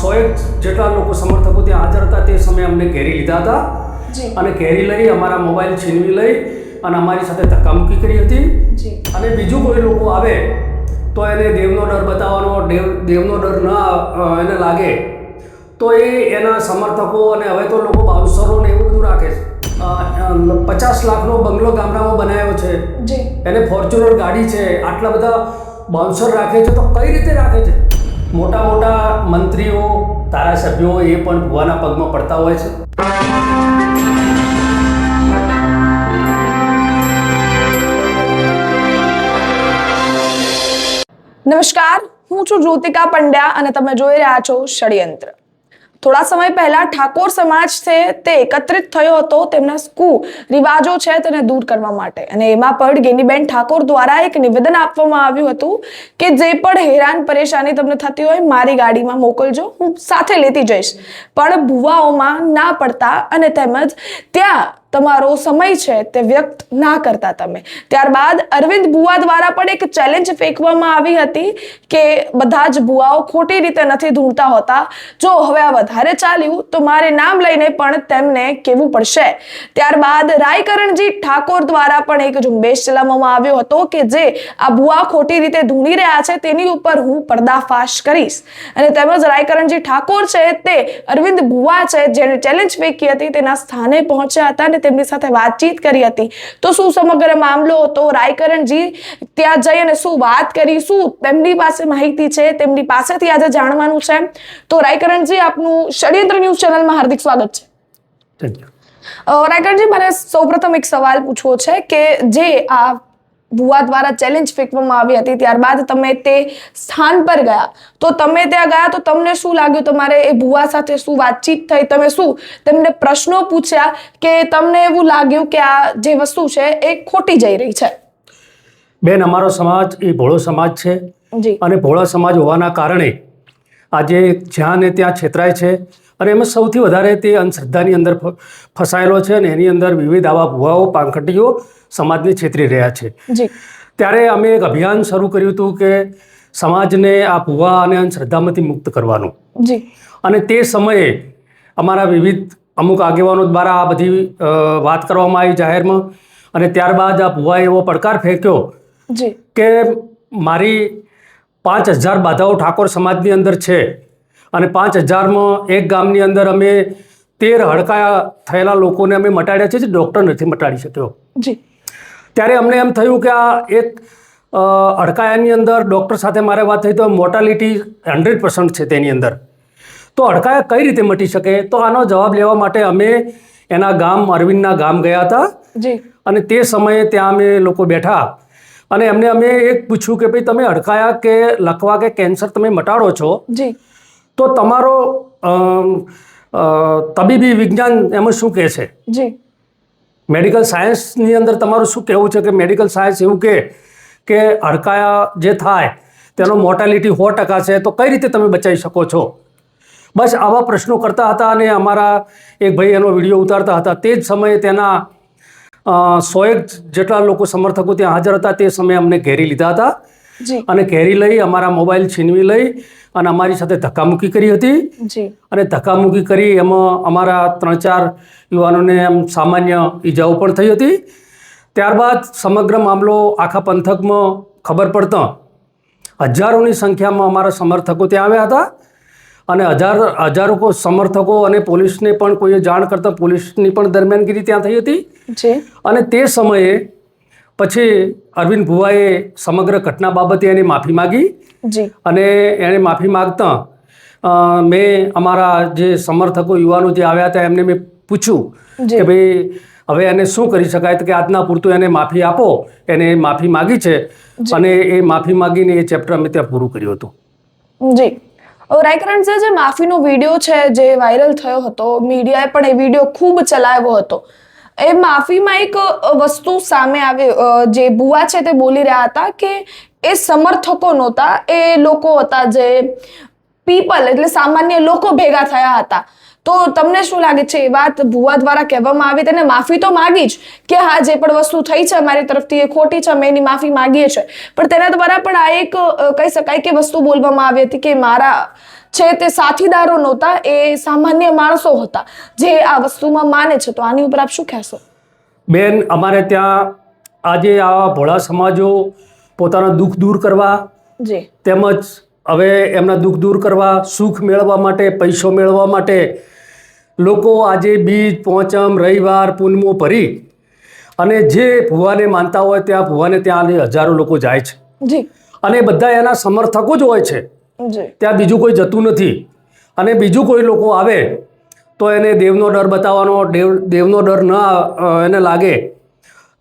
સોએક જેટલા લોકો સમર્થકો ત્યાં હાજર હતા તે સમયે અમને ઘેરી લીધા હતા. જી. અને ઘેરી લઈ અમારા મોબાઈલ છીનવી લઈ અને અમારી સાથે ધક્કામુક્કી કરી હતી. અને બીજું કોઈ લોકો આવે તો એને દેવનો ડર બતાવવાનો દેવ દેવનો ડર ન એને લાગે તો એ એના સમર્થકો અને હવે તો લોકો બાઉન્સરોને એવું બધું રાખે છે. પચાસ લાખનો બંગલો ગામડામાં બનાવ્યો છે. જી. એને ફોર્ચ્યુનર ગાડી છે. આટલા બધા બાઉન્સર રાખે છે. તો કઈ રીતે રાખે છે? મોટા મોટા મંત્રીઓ, ધારાસભ્યો એ પણ ભુવાના પગમાં પડતા હોય છે. નમસ્કાર, હું છું જ્યોતિકા પંડ્યા અને તમે જોઈ રહ્યા છો ષડયંત્ર. થોડા સમય પહેલા ઠાકોર સમાજ છે તે એકત્રિત થયો હતો તેમના કુ રિવાજો છે તેને દૂર કરવા માટે. અને એમાં પણ ગેનીબેન ઠાકોર દ્વારા એક નિવેદન આપવામાં આવ્યું હતું કે જે પણ હેરાન પરેશાની તમને થતી હોય મારી ગાડીમાં મોકલજો, હું સાથે લેતી જઈશ. પણ ભુવાઓમાં ના પડતા અને તેમજ ત્યાં તમારો સમય છે તે વ્યક્ત ના કરતા તમે. ત્યારબાદ અરવિંદ ભુવા દ્વારા પણ એક ચેલેન્જ ફેંકવામાં આવી હતી કે બધા જ ભુવાઓ ખોટી રીતે નથી ધૂણતા હોતા. જો હવે આ વધારે ચાલ્યું, તો મારે નામ લઈને પણ તેમને કહેવું પડશે. ત્યારબાદ રાયકરણજી ઠાકોર દ્વારા પણ એક ઝુંબેશ ચલાવવામાં આવ્યો હતો કે જે આ ભુવા ખોટી રીતે ધૂણી રહ્યા છે તેની ઉપર હું પર્દાફાશ કરીશ. અને તેમજ રાયકરણજી ઠાકોર છે તે અરવિંદ ભુવા છે જેને ચેલેન્જ ફેંકી હતી, તેના સ્થાને પહોંચ્યા હતા અને તેમની સાથે વાતચીત કરી હતી. તો શું સમગ્ર મામલો હતો? રાયકરણજી ત્યાં જઈ અને શું વાત કરી? શું તેમની પાસે માહિતી છે? તેમની પાસેથી આજે જાણવાનું છે તો રાયકરણજી આપનું ષડયંત્ર ન્યૂઝ ચેનલમાં હાર્દિક સ્વાગત છે. રાયકરણજી મારે સૌપ્રથમ એક સવાલ પૂછવો છે કે જે આ ભુવા દ્વારા ચેલેન્જ ફેંકવામાં આવી હતી. ત્યારબાદ તમે તે સ્થાન પર ગયા. તો તમે ત્યાં ગયા તો તમને શું લાગ્યું? તમારે એ ભુવા સાથે શું વાતચીત થઈ? તમે શું તેમને પ્રશ્નો પૂછ્યા કે તમને એવું લાગ્યું કે આ જે વસ્તુ છે એ ખોટી જઈ રહી છે? બેન અમારો સમાજ એ ભોળો સમાજ છે. જી. અને ભોળા સમાજ હોવાના કારણે આજે જ્યાં ને ત્યાં છેતરાય છે. અને એમાં સૌથી વધારે તે અંધશ્રદ્ધાની અંદર ફસાયેલો છે અને એની અંદર વિવિધ આવા ભુવાઓ પાંખટીઓ સમાજને છેતરી રહ્યા છે. ત્યારે અમે એક અભિયાન શરૂ કર્યું હતું કે સમાજને આ ભુવા અને અંધશ્રદ્ધામાંથી મુક્ત કરવાનું. અને તે સમયે અમારા વિવિધ અમુક આગેવાનો દ્વારા આ બધી વાત કરવામાં આવી જાહેરમાં. અને ત્યારબાદ આ ભુવાએ એવો પડકાર ફેંક્યો કે મારી પાંચ હજાર બાધાઓ ઠાકોર સમાજની અંદર છે. અને પાંચ હજારમાં એક ગામની અંદર અમે તેર હડકાયા થયેલા લોકોને અમે મટાડ્યા છે જે ડૉક્ટર નથી મટાડી શક્યો. જી. ત્યારે અમને એમ થયું કે આ એક અડકાયાની અંદર ડૉક્ટર સાથે મારે વાત થઈ તો મોર્ટાલિટી હંડ્રેડ પર્સન્ટ છે તેની અંદર. તો અડકાયા કઈ રીતે મટી શકે? તો આનો જવાબ લેવા માટે અમે એના ગામ અરવિંદના ગામ ગયા હતા. જી. અને તે સમયે ત્યાં અમે લોકો બેઠા. અને એમને અમે એક પૂછ્યું કે ભાઈ તમે અડકાયા કે લખવા કે કેન્સર તમે મટાડો છો? જી. તો તમારો તબીબી વિજ્ઞાન એમાં શું કહે છે? જી. મેડિકલ સાયન્સની અંદર તમારું શું કહેવું છે કે મેડિકલ સાયન્સ એવું કહે કે અડકાયા જે થાય તેનો મોર્ટાલિટી સો ટકા છે તો કઈ રીતે તમે બચાવી શકો છો? બસ આવા પ્રશ્નો કરતા હતા અને અમારા એક ભાઈ એનો વીડિયો ઉતારતા હતા. તે જ સમયે તેના સો સોએક જેટલા લોકો સમર્થકો ત્યાં હાજર હતા તે સમયે અમને ઘેરી લીધા હતા. અને કેરી લઈ અમારા મોબાઈલ છીનવી લઈ અને અમારી સાથે ધક્કામુક્કી કરી હતી. અને ધક્કામુક્કી કરી એમાં અમારા ત્રણ ચાર યુવાનોને એમ સામાન્ય ઈજાઓ પણ થઈ હતી. ત્યારબાદ સમગ્ર મામલો આખા પંથકમાં ખબર પડતા હજારોની સંખ્યામાં અમારા સમર્થકો ત્યાં આવ્યા હતા. અને હજાર હજારો સમર્થકો અને પોલીસને પણ કોઈએ જાણ કરતાં પોલીસની પણ દરમિયાનગીરી ત્યાં થઈ હતી. અને તે સમયે પછી અરવિંદ ભુવાએ સમગ્ર ઘટના બાબતે એની માફી માગી. અને એણે માફી માગતા મેં અમારા જે સમર્થકો યુવાનો જે આવ્યા હતા એમને મેં પૂછ્યું કે ભાઈ હવે એને શું કરી શકાય? તો કે આજના પૂરતું એને માફી આપો. એને માફી માગી છે. અને એ માફી માગીને એ ચેપ્ટર અમે ત્યાં પૂરું કર્યું હતું. જી. રાયકરણ સર જે માફીનો વીડિયો છે જે વાયરલ થયો હતો મીડિયાએ પણ એ વીડિયો ખૂબ ચલાવ્યો હતો. એ માફીમાં એક વસ્તુ સામે આવી જે ભુવા છે તે બોલી રહ્યા હતા કે એ સમર્થકો નહોતા, એ લોકો હતા જે પીપલ એટલે સામાન્ય લોકો ભેગા થયા હતા. તો તમને શું લાગે છે એ વાત ભુવા દ્વારા કહેવામાં આવી? તેને માફી તો માગી જ કે હા, જે પણ વસ્તુ થઈ છે મારી તરફથી એ ખોટી છે, અમે એની માફી માગીએ છીએ. પણ તેના દ્વારા પણ આ એક કહી શકાય કે વસ્તુ બોલવામાં આવી હતી કે મારા છે તે સાથીદારો નહોતા એ સામાન્ય માણસો હતા જે આ વસ્તુમાં માને છે. તો આની ઉપર આપ શું કહેશો? બેન અમારે ત્યાં આજે આવા ભોળા સમાજો પોતાના દુઃખ દૂર કરવા જી. તેમજ હવે એમના દુઃખ દૂર કરવા સુખ મેળવવા માટે પૈસો મેળવવા માટે લોકો આજે બીજ પોચમ રવિવાર પૂનમો ભરી અને જે ભુવાને માનતા હોય ત્યાં ભુવાને ત્યાં હજારો લોકો જાય છે. અને બધા એના સમર્થકો જ હોય છે. ત્યાં બીજું કોઈ જતું નથી. અને બીજું કોઈ લોકો આવે તો એને દેવનો ડર બતાવવાનો દેવ દેવનો ડર ન એને લાગે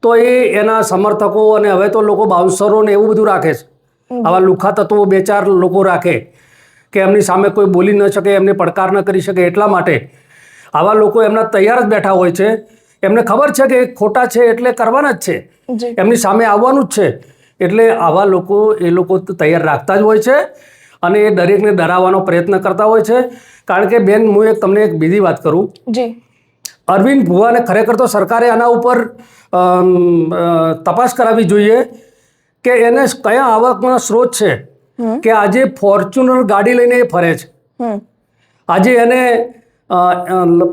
તો એ એના સમર્થકો અને હવે તો લોકો બાઉન્સરો ને એવું બધું રાખે છે. આવા લુખા તત્વો બે ચાર લોકો રાખે કે એમની સામે કોઈ બોલી ન શકે એમને પડકાર ન કરી શકે એટલા માટે. આવા લોકો એમના તૈયાર જ બેઠા હોય છે. એમને ખબર છે કે ખોટા છે એટલે કરવાના જ છે. એમની સામે આવવાનું જ છે. એટલે આવા લોકો એ લોકો તૈયાર રાખતા જ હોય છે. અને એ દરેકને ડરાવવાનો પ્રયત્ન કરતા હોય છે. કારણ કે બેન હું એક તમને એક બીજી વાત કરું. જી. અરવિંદ ભુવાને ખરેખર તો સરકારે આના ઉપર તપાસ કરાવવી જોઈએ કે એને કયા આવકના સ્ત્રોત છે કે આજે ફોર્ચ્યુનર ગાડી લઈને એ ફરે છે. આજે એને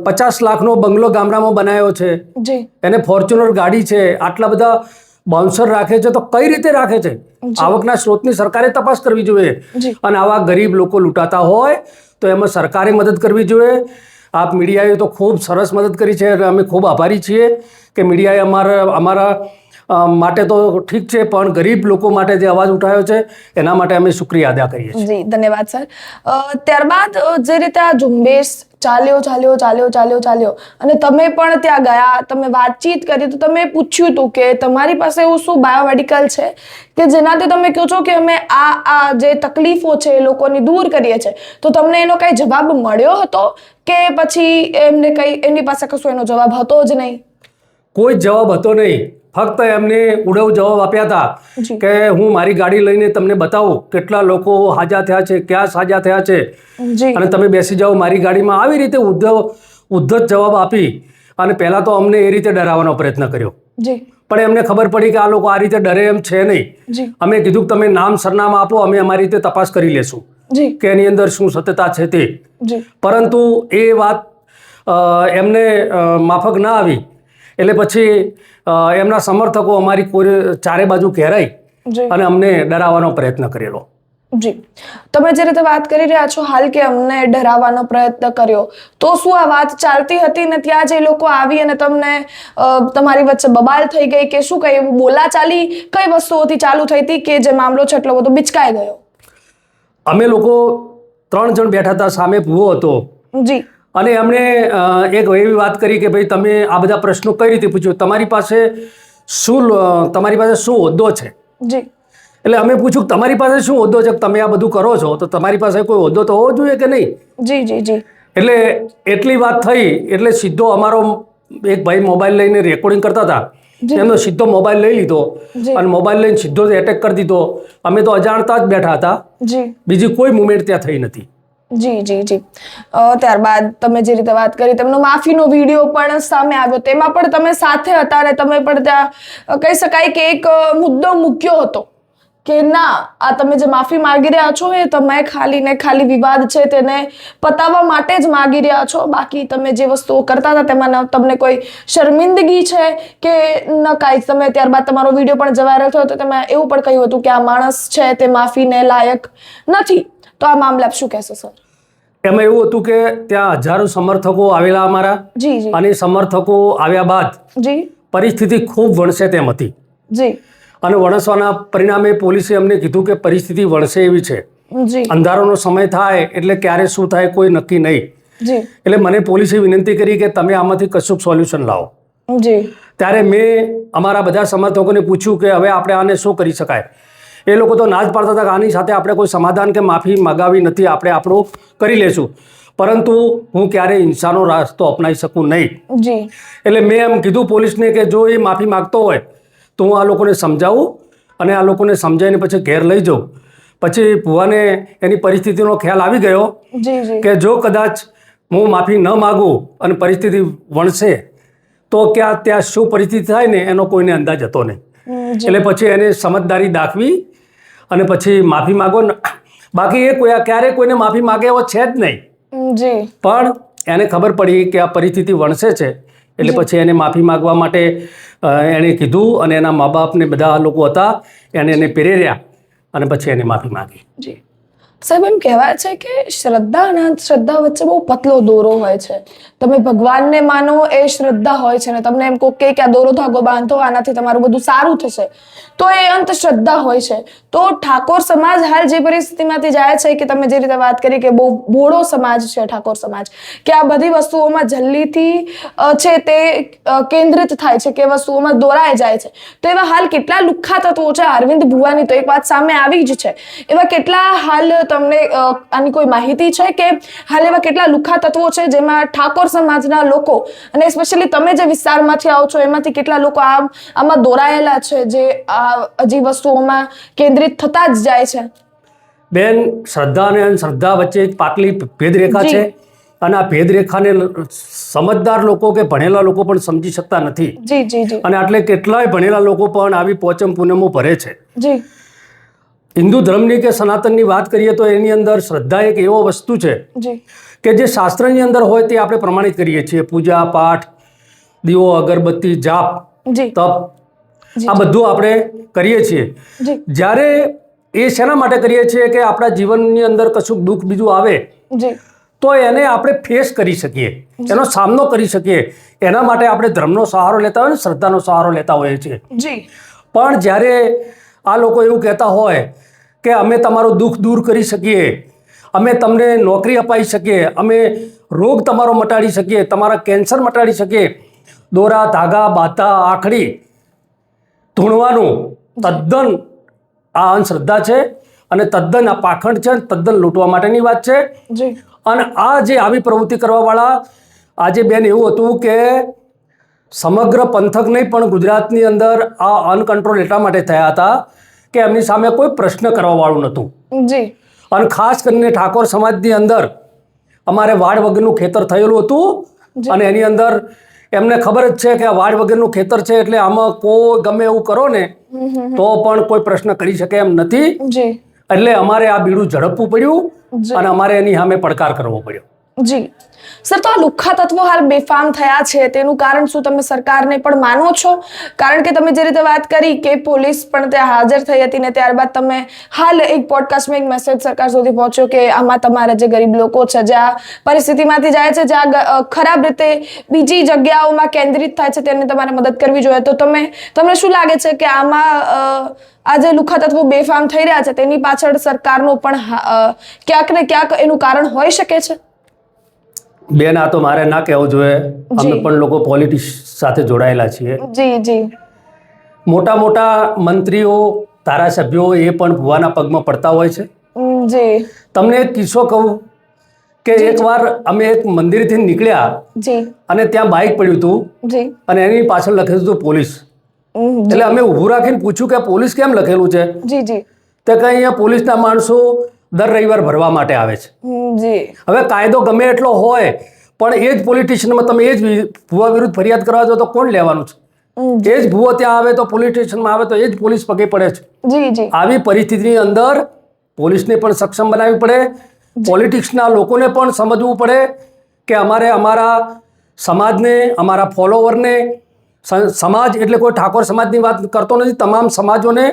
પચાસ લાખનો બંગલો ગામડામાં બનાવ્યો છે. એને ફોર્ચ્યુનર ગાડી છે. આટલા બધા બાઉન્સર રાખે છે તો કઈ રીતે રાખે છે? આવકના સ્ત્રોતની સરકારે તપાસ કરવી જોઈએ. અને આવા ગરીબ લોકો લૂંટાતા હોય તો એમાં સરકારે મદદ કરવી જોઈએ. આપ મીડિયાએ તો ખૂબ સરસ મદદ કરી છે અને અમે ખૂબ આભારી છીએ કે મીડિયાએ અમારા અમારા માટે તો ઠીક છે પણ ગરીબ લોકો માટે જે અવાજ ઉઠાયો છે એના માટે અમે શુક્રિયા અદા કરીએ છીએ. જી ધન્યવાદ સર. ત્યારબાદ જે રીતે આ ઝુંબેશ ચાલ્યો ચાલ્યો ચાલ્યો ચાલ્યો ચાલ્યો અને તમે પણ ત્યાં ગયા તમે વાતચીત કરી તો તમે પૂછ્યું હતું કે તમારી પાસે એવું શું બાયોમેડિકલ છે? કે જેનાથી તમે કહો છો કે અમે આ આ જે તકલીફો છે એ લોકોની દૂર કરીએ છીએ. તો તમને એનો કઈ જવાબ મળ્યો હતો? કે પછી એમને કઈ એમની પાસે કશું એનો જવાબ હતો જ નહીં? કોઈ જવાબ હતો નહીં. ફક્ત એમને ઉડવ જવાબ આપ્યા હતા કે હું મારી ગાડી લઈને તમને બતાવું કેટલા લોકો હાજા થયા છે ક્યાં સાજા થયા છે. અને તમે બેસી જાઓ મારી ગાડીમાં આવી રીતે ઉદ્ધવ ઉદ્ધત જવાબ આપી અને પહેલાં તો અમને એ રીતે ડરાવવાનો પ્રયત્ન કર્યો. પણ એમને ખબર પડી કે આ લોકો આ રીતે ડરે એમ છે નહીં. અમે કીધું કે તમે નામ સરનામા આપો અમે અમારી રીતે તપાસ કરી લેશું. કે એની અંદર શું સત્યતા છે તે. પરંતુ એ વાત એમને માફક ના આવી. એટલે પછી એમના સમર્થકો અમારી કોઈ ચારે બાજુ ઘેરાઈ અને અમને ડરાવવાનો પ્રયત્ન કરેલો. જી. તમે જે રીતે વાત કરી રહ્યા છો હાલ કે અમને ડરાવવાનો પ્રયત્ન કર્યો તો શું આ વાત ચાલતી હતી ને ત્યાં જે લોકો આવી અને તમને તમારી વચ્ચે બબાલ થઈ ગઈ કે શું કઈ એવું બોલાચાલી કઈ વસ્તુઓથી ચાલુ થઈ હતી કે જે મામલો છે એટલો બધો બિચકાઈ ગયો? અમે લોકો ત્રણ જણ બેઠા હતા સામે ભૂવો હતો. જી. અને એમણે એક એવી વાત કરી કે ભાઈ તમે આ બધા પ્રશ્નો કઈ રીતે પૂછ્યો? તમારી પાસે શું તમારી પાસે શું હોદ્દો છે? જી. એટલે અમે પૂછ્યું કે તમારી પાસે શું હોદ્દો છે? તમે આ બધું કરો છો તો તમારી પાસે કોઈ હોદ્દો તો હોવો જોઈએ કે નહીં? જી જી જી. એટલે એટલી વાત થઈ એટલે સીધો અમારો એક ભાઈ મોબાઈલ લઈને રેકોર્ડિંગ કરતા હતા. એમનો સીધો મોબાઈલ લઈ લીધો અને મોબાઈલ લઈને સીધો જ એટેક કરી દીધો. અમે તો અજાણતા જ બેઠા હતા. બીજી કોઈ મુમેન્ટ ત્યાં થઈ નથી. જી જી જી. ત્યારબાદ તમે જે રીતે વાત કરી, તેમનો માફીનો વીડિયો પણ સામે આવ્યો. તેમાં પણ તમે સાથે હતા અને તમે પણ ત્યાં કહી શકાય કે એક મુદ્દો મૂક્યો હતો કે ના, આ તમે જે માફી માગી રહ્યા છો એ તમે ખાલી ને ખાલી વિવાદ છે તેને પતાવવા માટે જ માગી રહ્યા છો. બાકી તમે જે વસ્તુઓ કરતા હતા તેમાં તમને કોઈ શર્મિંદગી છે કે ન કાંઈ? તમે ત્યારબાદ તમારો વીડિયો પણ જવા રહ્યો થયો તો તમે એવું પણ કહ્યું હતું કે આ માણસ છે તે માફીને લાયક નથી. તો આ મામલે શું કહેશો સર? એમાં એવું હતું કે ત્યાં હજારો સમર્થકો આવેલા અમારા જી જી. અને સમર્થકો આવ્યા બાદ જી. પરિસ્થિતિ ખૂબ વણસે તેમ હતી. જી. અને વણસવાના પરિણામે પોલીસે અમને કીધું કે પરિસ્થિતિ વણસે એવી છે. જી. અંધારાનો સમય થાય એટલે ક્યારે શું થાય કોઈ નક્કી નહીં. જી. એટલે મને પોલીસે વિનંતી કરી કે તમે આમાંથી કશુંક સોલ્યુશન લાવો. જી. ત્યારે મેં અમારા બધા સમર્થકોને પૂછ્યું કે હવે આપણે આને શું કરી શકાય? એ લોકો તો ના જ પાડતા હતા કે આની સાથે આપણે કોઈ સમાધાન કે માફી મગાવી નથી આપણે આપણું કરી લેશું. પરંતુ હું ક્યારેય હિંસાનો રાસ્તો અપનાવી શકું નહીં. એટલે મેં એમ કીધું પોલીસને કે જો એ માફી માગતો હોય તો હું આ લોકોને સમજાવું અને આ લોકોને સમજાવીને પછી ઘેર લઈ જાઉં. પછી ભુવાને એની પરિસ્થિતિનો ખ્યાલ આવી ગયો કે જો કદાચ હું માફી ન માગું અને પરિસ્થિતિ વણશે તો ક્યાં ત્યાં શું પરિસ્થિતિ થાય ને એનો કોઈને અંદાજ હતો નહીં. એટલે પછી એને સમજદારી દાખવી અને પછી માફી માગો ને. બાકી એ કોઈ ક્યારેય કોઈને માફી માગે એવો છે જ નહીં. જી. પણ એને ખબર પડી કે આ પરિસ્થિતિ વણસે છે. એટલે પછી એને માફી માગવા માટે એણે કીધું અને એના મા બાપને બધા લોકો હતા એને એને પ્રેર્યા અને પછી એને માફી માગી. જી. સાહેબ, એમ કહેવાય છે કે શ્રદ્ધા અને અંધશ્રદ્ધા વચ્ચે બહુ પતલો દોરો હોય છે. તમે ભગવાનને માનો એ શ્રદ્ધા હોય છે ને તમને એમ કહો કે આ દોરો ધાગો બાંધો, આનાથી તમારું બધું સારું થશે. તો એ અંધશ્રદ્ધા હોય છે. તો ઠાકોર સમાજ હાલ જે પરિસ્થિતિમાંથી જાય છે કે તમે જે રીતે વાત કરી કે બહુ ભોળો સમાજ છે ઠાકોર સમાજ, કે આ બધી વસ્તુઓમાં જલ્દીથી છે તે કેન્દ્રિત થાય છે, કે વસ્તુઓમાં દોરાઈ જાય છે. તો એવા હાલ કેટલા લુખ્ખા તત્વો છે? અરવિંદ ભુવાની તો એક વાત સામે આવી જ છે. એવા કેટલા હાલ તમને આની કોઈ માહિતી છે કે હાલ એવા કેટલા લુખા તત્વો છે જેમાં ઠાકોર સમાજના લોકો અને સ્પેશિયલી તમે જે વિસ્તારમાંથી આવો છો એમાંથી કેટલા લોકો આ આમાં દોરાયેલા છે જે આ હજી વસ્તુઓમાં કેન્દ્રિત થતા જ જાય છે? બેન શ્રદ્ધા અને અંધશ્રદ્ધા વચ્ચે પાટલી ભેદરેખા છે અને આ ભેદરેખાને સમજદાર લોકો કે ભણેલા લોકો પણ સમજી શકતા નથી. અને આટલે કેટલાય ભણેલા લોકો પણ આવી પોચમ પૂનમો ભરે છે. જી. હિન્દુ ધર્મની કે સનાતનની વાત કરીએ તો એની અંદર શ્રદ્ધા એક એવો વસ્તુ છે કે જે શાસ્ત્રની અંદર હોય તે આપણે પ્રમાણિત કરીએ છીએ. પૂજા પાઠ દીવો અગરબત્તી જાપ તપ આ બધું આપણે કરીએ છીએ. જ્યારે એ શેના માટે કરીએ છીએ કે આપણા જીવનની અંદર કશુંક દુઃખ બીજું આવે તો એને આપણે ફેસ કરી શકીએ. એનો સામનો કરી શકીએ. એના માટે આપણે ધર્મનો સહારો લેતા હોય ને શ્રદ્ધાનો સહારો લેતા હોઈએ છીએ. પણ જ્યારે આ લોકો એવું કહેતા હોય કે અમે તમારું દુઃખ દૂર કરી શકીએ. અમે તમને નોકરી અપાવી શકીએ. અમે રોગ તમારો મટાડી શકીએ. તમારા કેન્સર મટાડી શકીએ. દોરા ધાગા બાતા આખડી ધૂણવાનું તદ્દન આ અંધશ્રદ્ધા છે અને તદ્દન આ પાખંડ છે તદ્દન લૂંટવા માટેની વાત છે. અને આ જે આવી પ્રવૃત્તિ કરવાવાળા આજે બેન એવું હતું કે સમગ્ર પંથક નહીં પણ ગુજરાતની અંદર આ અનકંટ્રોલ એટલા માટે થયા હતા કે એમની સામે કોઈ પ્રશ્ન કરવાવાળું નહોતું. જી. અને ખાસ કરીને ઠાકોર સમાજની અંદર અમારે વાડ વગરનું ખેતર થયેલું હતું અને એની અંદર એમને ખબર જ છે કે આ વાડ વગરનું ખેતર છે એટલે આમાં કોઈ ગમે એવું કરો ને તો પણ કોઈ પ્રશ્ન કરી શકે એમ નથી. એટલે અમારે આ બીડું ઝડપવું પડ્યું અને અમારે એની સામે પડકાર કરવો પડ્યો. જી. સર, તો આ લુખ્ખા તત્વો હાલ બેફામ થયા છે. તેનું કારણ શું તમે સરકારને પણ માનો છો? કારણ કે તમે જે રીતે વાત કરી કે પોલીસ પણ ત્યાં હાજર થઈ હતી ને ત્યારબાદ તમે હાલ એક પોડકાસ્ટમાં એક મેસેજ સરકાર સુધી પહોંચ્યો કે આમાં તમારા જે ગરીબ લોકો છે જ્યાં પરિસ્થિતિમાંથી જાય છે જ્યાં ખરાબ રીતે બીજી જગ્યાઓમાં કેન્દ્રિત થાય છે તેને તમારે મદદ કરવી જોઈએ. તો તમે, તમને શું લાગે છે કે આમાં આ જે લુખા તત્વો બેફામ થઈ રહ્યા છે, તેની પાછળ સરકારનો પણ ક્યાંક ને ક્યાંક એનું કારણ હોઈ શકે છે? બેન આ તો મારે ના કહેવું જોઈએ. અમે પણ લોકો પોલિટિક્સ સાથે જોડાયેલા છીએ. જી જી. મોટા મોટા મંત્રીઓ ધારાસભ્યો એ પણ ભુવાના પગમાં પડતા હોય છે. જી. તમને એક કિસ્સો કહું કે એકવાર અમે એક મંદિરથી નીકળ્યા જી. અને ત્યાં બાઇક પડ્યું હતું જી. અને એની પાછળ લખેલું હતું પોલીસ. એટલે અમે ઊભું રાખીને પૂછ્યું કે પોલીસ કેમ લખેલું છે? જી જી. તો કઈ અહીંયા પોલીસના માણસો દર રવિવાર ભરવા માટે આવે છે. જી. હવે કાયદો ગમે એટલો હોય પણ એ જ પોલિટિશિયનમાં તમે એ જ ભુવા વિરુદ્ધ ફરિયાદ કરવા જાઓ તો કોણ લેવાનું છે? એ જ ભુવો ત્યાં આવે તો પોલીસ સ્ટેશનમાં આવે તો એ જ પોલીસ પગે પડે છે. જી જી. આવી પરિસ્થિતિની અંદર પોલીસને પણ સક્ષમ બનાવવી પડે પોલિટિક્સના લોકોને પણ સમજવું પડે કે અમારે અમારા સમાજને અમારા ફોલોવરને સમાજ એટલે કોઈ ઠાકોર સમાજની વાત કરતો નથી. તમામ સમાજોને.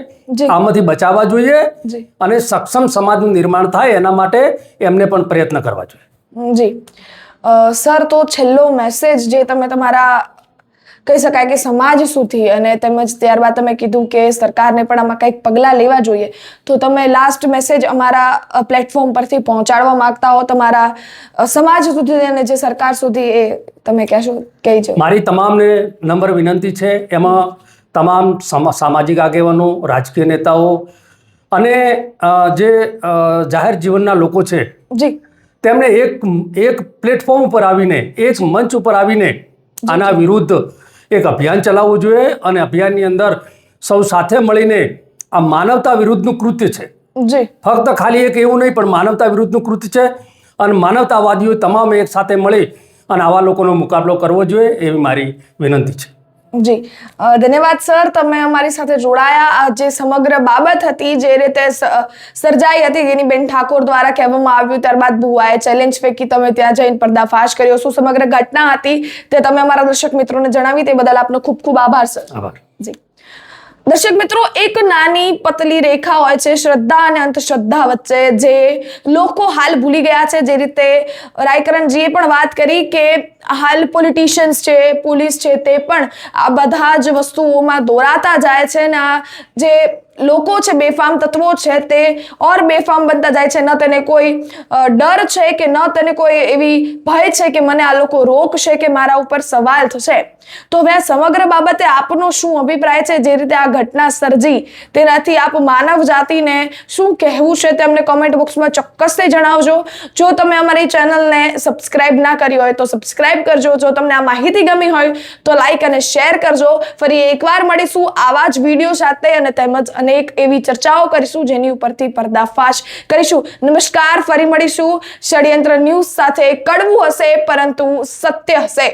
આમાંથી બચાવવા જોઈએ અને સક્ષમ સમાજનું નિર્માણ થાય એના માટે એમને પણ પ્રયત્ન કરવા જોઈએ. જી. સર તો છેલ્લો મેસેજ જે તમે તમારા કહી શકાય કે સમાજ સુધી અને તેમજ ત્યારબાદ તમે કીધું કે સરકારને પણ આમાં કંઈક પગલાં લેવા જોઈએ તો તમે લાસ્ટ મેસેજ અમારા પ્લેટફોર્મ પરથી પહોંચાડવા માંગતા હો તમારા સમાજ સુધી અને જે સરકાર સુધી એ તમે કહેશો કહી છે મારી તમામને નંબર વિનંતી છે એમાં તમામ સામાજિક આગેવાનો રાજકીય નેતાઓ અને જે જાહેર જીવનના લોકો છે જી. તેમણે એક એક પ્લેટફોર્મ ઉપર આવીને એક મંચ ઉપર આવીને આના વિરુદ્ધ એક અભિયાન ચલાવવું જોઈએ અને અભિયાનની અંદર સૌ સાથે મળીને આ માનવતા વિરુદ્ધનું કૃત્ય છે. જી. ફક્ત ખાલી એક એવું નહીં પણ માનવતા વિરુદ્ધનું કૃત્ય છે અને માનવતાવાદીઓ તમામ એક સાથે મળી અને આવા લોકોનો મુકાબલો કરવો જોઈએ એવી મારી વિનંતી છે. જી. ધન્યવાદ સર. તમે અમારી સાથે જોડાયા. આ જે સમગ્ર બાબત હતી જે રીતે સર્જાઈ હતી ગિનીબેન ઠાકોર દ્વારા કહેવામાં આવ્યું ત્યારબાદ ભુવાએ ચેલેન્જ ફેંકી તમે ત્યાં જઈને પર્દાફાશ કર્યો. શું સમગ્ર ઘટના હતી તે તમે અમારા દર્શક મિત્રોને જણાવી તે બદલ આપનો ખૂબ ખૂબ આભાર સર. આભાર. જી. દર્શક મિત્રો એક નાની પતલી રેખા હોય છે શ્રદ્ધા અને અંધશ્રદ્ધા વચ્ચે જે લોકો હાલ ભૂલી ગયા છે. જે રીતે રાયકરણજીએ પણ વાત કરી કે હાલ પોલિટિશિયન્સ છે, પોલીસ છે તે પણ આ બધા જ વસ્તુઓમાં દોરાતા જાય છે ને આ જે લોકો છે, બેફામ તત્વો છે તે ઓર બેફામ બનતા જાય છે. ન તેને કોઈ ડર છે કે ન તેને કોઈ એવી ભય છે કે મને આ લોકો રોકશે કે મારા ઉપર સવાલ થશે. તો હવે આ સમગ્ર બાબતે આપનો શું અભિપ્રાય છે? જે રીતે આ ઘટના સર્જી, તેનાથી આપ માનવ જાતિને શું કહેવું છે તે અમને કોમેન્ટ બોક્સમાં ચોક્કસથી જણાવજો. જો તમે અમારી ચેનલને સબસ્ક્રાઈબ ના કરી હોય તો સબસ્ક્રાઇબ કરજો. જો તમને આ માહિતી ગમી હોય તો લાઈક અને શેર કરજો. ફરી એકવાર મળીશું આવા જ વીડિયો સાથે અને તેમજ અનેક એવી ચર્ચાઓ કરીશું જેની ઉપરથી પર્દાફાશ કરીશું. નમસ્કાર, ફરી મળીશું. ષડયંત્ર ન્યૂઝ સાથે કડવું હશે, પરંતુ સત્ય હશે.